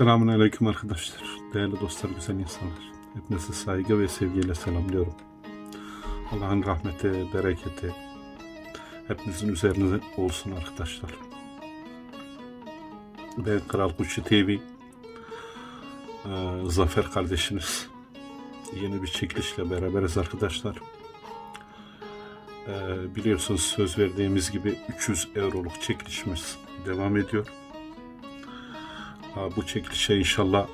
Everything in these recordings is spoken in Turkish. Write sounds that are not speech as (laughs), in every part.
Selamun Aleyküm arkadaşlar. Değerli dostlar, güzel insanlar. Hepinizi saygı ve sevgiyle selamlıyorum. Allah'ın rahmeti, bereketi hepinizin üzerine olsun arkadaşlar. Ben Kral Kuşçu TV, e, Zafer kardeşiniz. Yeni bir çekilişle beraberiz arkadaşlar. E, biliyorsunuz söz verdiğimiz gibi 300 euroluk çekilişimiz devam ediyor. Bu çekilişe inşallah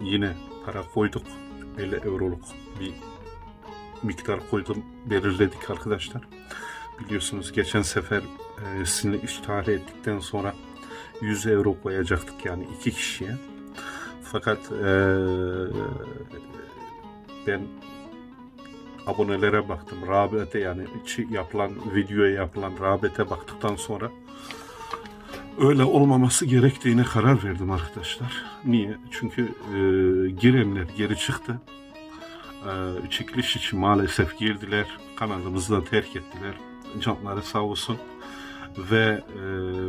yine para koyduk. 50 euroluk bir miktar koydum, belirledik arkadaşlar. Biliyorsunuz geçen sefer e, sizinle iştihar ettikten sonra 100 euro koyacaktık yani iki kişiye. Fakat e, ben abonelere baktım. Rağbete yani içi yapılan videoya yapılan rağbete baktıktan sonra öyle olmaması gerektiğine karar verdim arkadaşlar. Niye? Çünkü e, girenler geri çıktı. E, çekiliş için maalesef girdiler. Kanalımızı da terk ettiler. Canları sağ olsun. Ve e,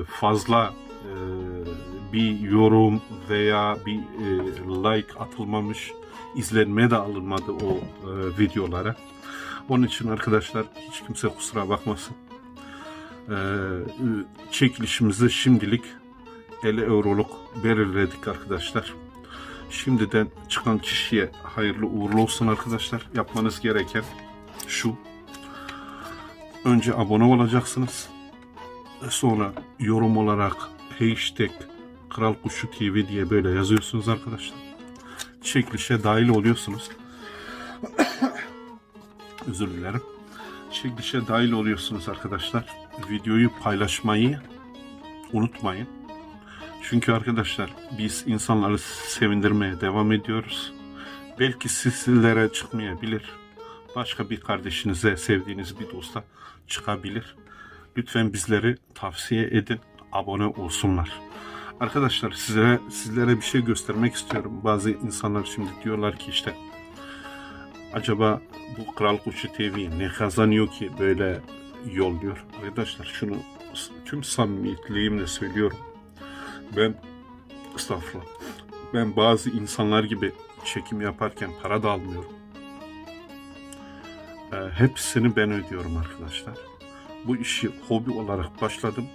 fazla e, bir yorum veya bir e, like atılmamış, izlenme de alınmadı o e, videolara. Onun için arkadaşlar hiç kimse kusura bakmasın. Ee, çekilişimizi şimdilik 50 euroluk belirledik arkadaşlar. Şimdiden çıkan kişiye hayırlı uğurlu olsun arkadaşlar. Yapmanız gereken şu. Önce abone olacaksınız. Sonra yorum olarak hashtag Kral Kuşu TV diye böyle yazıyorsunuz arkadaşlar. Çekilişe dahil oluyorsunuz. (coughs) Özür dilerim. Çekilişe dahil oluyorsunuz arkadaşlar. Videoyu paylaşmayı unutmayın. Çünkü arkadaşlar biz insanları sevindirmeye devam ediyoruz. Belki sizlere çıkmayabilir. Başka bir kardeşinize, sevdiğiniz bir dosta çıkabilir. Lütfen bizleri tavsiye edin. Abone olsunlar. Arkadaşlar sizlere sizlere bir şey göstermek istiyorum. Bazı insanlar şimdi diyorlar ki işte acaba bu Kral Kuşu TV ne kazanıyor ki böyle yolluyor? Arkadaşlar şunu tüm samimiyetliğimle söylüyorum. Ben estağfurullah. Ben bazı insanlar gibi çekim yaparken para da almıyorum. Ee, hepsini ben ödüyorum arkadaşlar. Bu işi hobi olarak başladım.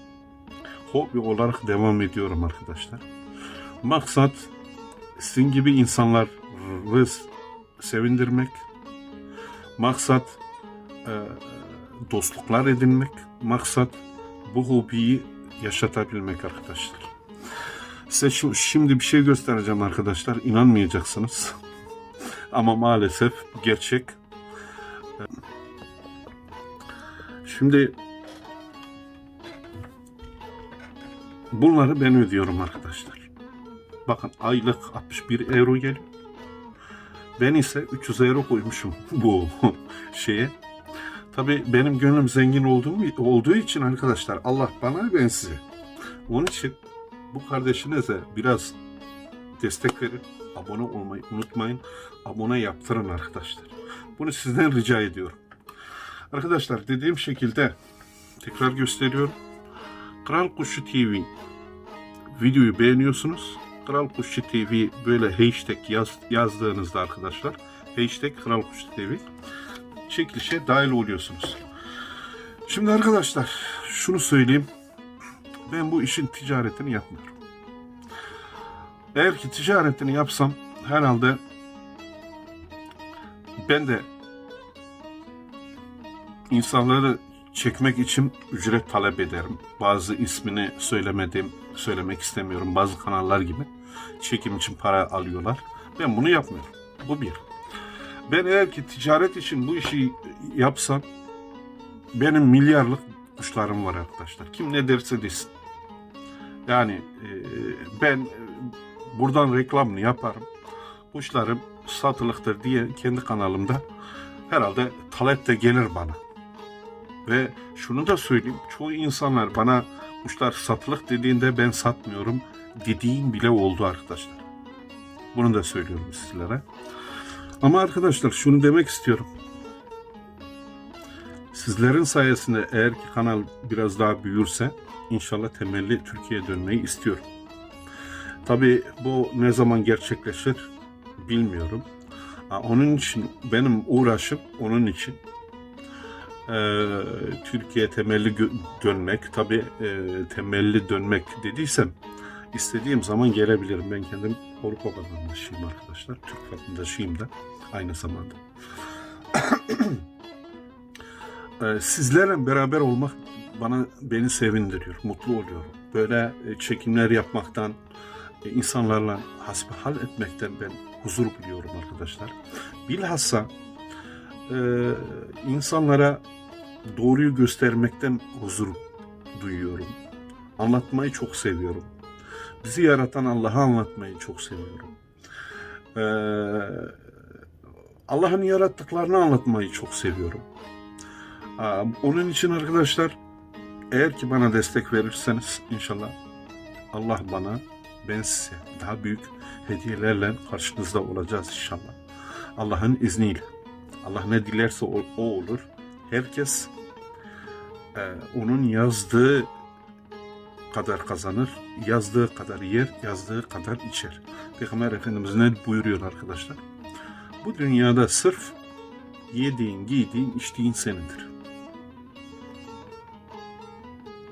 Hobi olarak devam ediyorum arkadaşlar. Maksat sizin gibi insanları sevindirmek, Maksat e, dostluklar edinmek, maksat bu hobiyi yaşatabilmek arkadaşlar. Size şu, şimdi bir şey göstereceğim arkadaşlar. İnanmayacaksınız. (laughs) Ama maalesef gerçek. Şimdi bunları ben ödüyorum arkadaşlar. Bakın aylık 61 euro geliyor. Ben ise 300 euro koymuşum (laughs) bu şeye. Tabi benim gönlüm zengin olduğum, olduğu için arkadaşlar Allah bana ben size. Onun için bu kardeşinize biraz destek verin. Abone olmayı unutmayın. Abone yaptırın arkadaşlar. Bunu sizden rica ediyorum. Arkadaşlar dediğim şekilde tekrar gösteriyorum. Kral Kuşu TV videoyu beğeniyorsunuz. Kral Kuşçu TV böyle hashtag yaz, yazdığınızda arkadaşlar hashtag Kral Kuşçu TV çekilişe dahil oluyorsunuz. Şimdi arkadaşlar şunu söyleyeyim. Ben bu işin ticaretini yapmıyorum. Eğer ki ticaretini yapsam herhalde ben de insanları çekmek için ücret talep ederim. Bazı ismini söylemedim, söylemek istemiyorum. Bazı kanallar gibi çekim için para alıyorlar. Ben bunu yapmıyorum. Bu bir. Ben eğer ki ticaret için bu işi yapsam benim milyarlık kuşlarım var arkadaşlar. Kim ne derse desin. Yani e, ben buradan reklamını yaparım. Kuşlarım satılıktır diye kendi kanalımda herhalde talep de gelir bana. Ve şunu da söyleyeyim. Çoğu insanlar bana kuşlar satılık dediğinde ben satmıyorum dediğim bile oldu arkadaşlar. Bunu da söylüyorum sizlere. Ama arkadaşlar şunu demek istiyorum. Sizlerin sayesinde eğer ki kanal biraz daha büyürse inşallah temelli Türkiye'ye dönmeyi istiyorum. Tabii bu ne zaman gerçekleşir bilmiyorum. Onun için benim uğraşım onun için Ee, Türkiye temelli dönmek. Tabii e, temelli dönmek dediysem istediğim zaman gelebilirim. Ben kendim Avrupa vatandaşıyım arkadaşlar. Türk vatandaşıyım da aynı zamanda. (clears throat) Ee, Sizlerle beraber olmak bana beni sevindiriyor, mutlu oluyorum. Böyle e, çekimler yapmaktan, e, insanlarla hasbihal etmekten ben huzur buluyorum arkadaşlar. Bilhassa e, insanlara doğruyu göstermekten huzur duyuyorum. Anlatmayı çok seviyorum. Bizi yaratan Allah'ı anlatmayı çok seviyorum. Ee, Allah'ın yarattıklarını anlatmayı çok seviyorum. Aa, Onun için arkadaşlar eğer ki bana destek verirseniz inşallah Allah bana ben size daha büyük hediyelerle karşınızda olacağız inşallah. Allah'ın izniyle. Allah ne dilerse o, o olur. Herkes e, onun yazdığı kadar kazanır, yazdığı kadar yer, yazdığı kadar içer. Peygamber Efendimiz ne buyuruyor arkadaşlar? Bu dünyada sırf yediğin, giydiğin, içtiğin senindir.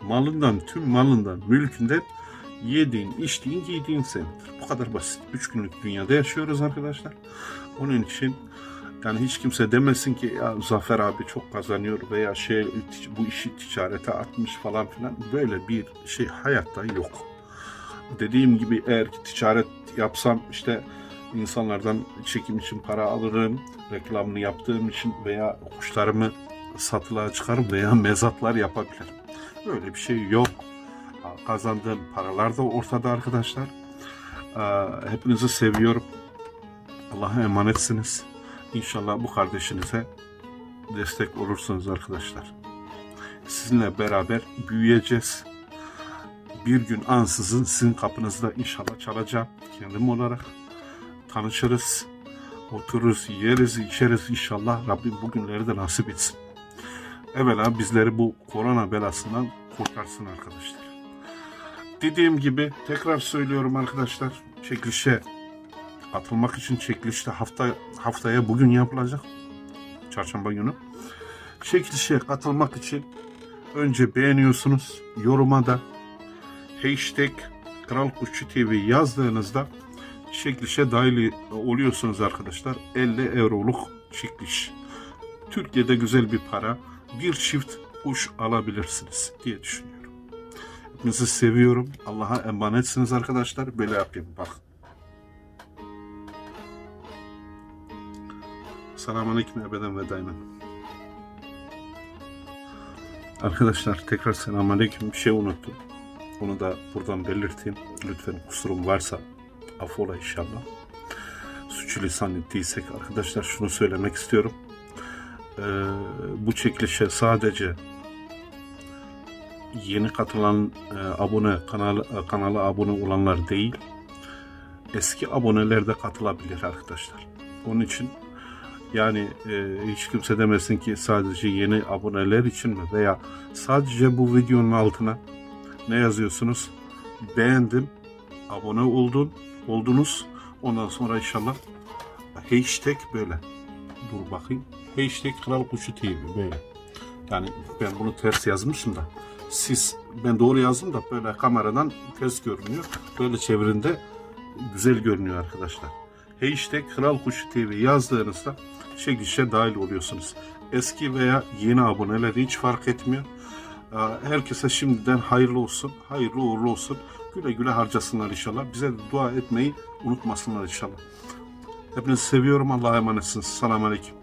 Malından, tüm malından, mülkünden yediğin, içtiğin, giydiğin senindir. Bu kadar basit. Üç günlük dünyada yaşıyoruz arkadaşlar. Onun için yani hiç kimse demesin ki ya Zafer abi çok kazanıyor veya şey bu işi ticarete atmış falan filan. Böyle bir şey hayatta yok. Dediğim gibi eğer ki ticaret yapsam işte insanlardan çekim için para alırım, reklamını yaptığım için veya kuşlarımı satılığa çıkarım veya (laughs) mezatlar yapabilirim. Böyle bir şey yok. Kazandığım paralar da ortada arkadaşlar. Hepinizi seviyorum. Allah'a emanetsiniz. İnşallah bu kardeşinize destek olursunuz arkadaşlar. Sizinle beraber büyüyeceğiz. Bir gün ansızın sizin kapınızda inşallah çalacağım kendim olarak. Tanışırız, otururuz, yeriz, içeriz inşallah. Rabbim bugünleri de nasip etsin. Evvela bizleri bu korona belasından kurtarsın arkadaşlar. Dediğim gibi tekrar söylüyorum arkadaşlar. Çekilişe atılmak için çekilişte hafta haftaya bugün yapılacak. Çarşamba günü. Çekilişe katılmak için önce beğeniyorsunuz. Yoruma da hashtag Kral Kuşçu TV yazdığınızda çekilişe dahil oluyorsunuz arkadaşlar. 50 euroluk çekiliş. Türkiye'de güzel bir para. Bir çift kuş alabilirsiniz diye düşünüyorum. Hepinizi seviyorum. Allah'a emanetsiniz arkadaşlar. Böyle yapayım bak. Selamun Aleyküm ebeden ve daymen. Arkadaşlar tekrar selamun aleyküm. Bir şey unuttum. Onu da buradan belirteyim. Lütfen kusurum varsa affola inşallah. Suçu lisan ettiysek arkadaşlar şunu söylemek istiyorum. Ee, bu çekilişe sadece yeni katılan e, abone kanal kanala abone olanlar değil eski aboneler de katılabilir arkadaşlar. Onun için yani e, hiç kimse demesin ki sadece yeni aboneler için mi veya sadece bu videonun altına ne yazıyorsunuz? Beğendim, abone oldun, oldunuz. Ondan sonra inşallah hashtag böyle. Dur bakayım. Hashtag Kral Kuşu TV böyle. Yani ben bunu ters yazmışım da. Siz, ben doğru yazdım da böyle kameradan ters görünüyor. Böyle çevirinde güzel görünüyor arkadaşlar. Hashtag Kral Kuşu TV yazdığınızda çekilişe dahil oluyorsunuz. Eski veya yeni aboneler hiç fark etmiyor. Herkese şimdiden hayırlı olsun, hayırlı uğurlu olsun. Güle güle harcasınlar inşallah. Bize dua etmeyi unutmasınlar inşallah. Hepinizi seviyorum. Allah'a emanetsiniz. Selamun Aleyküm.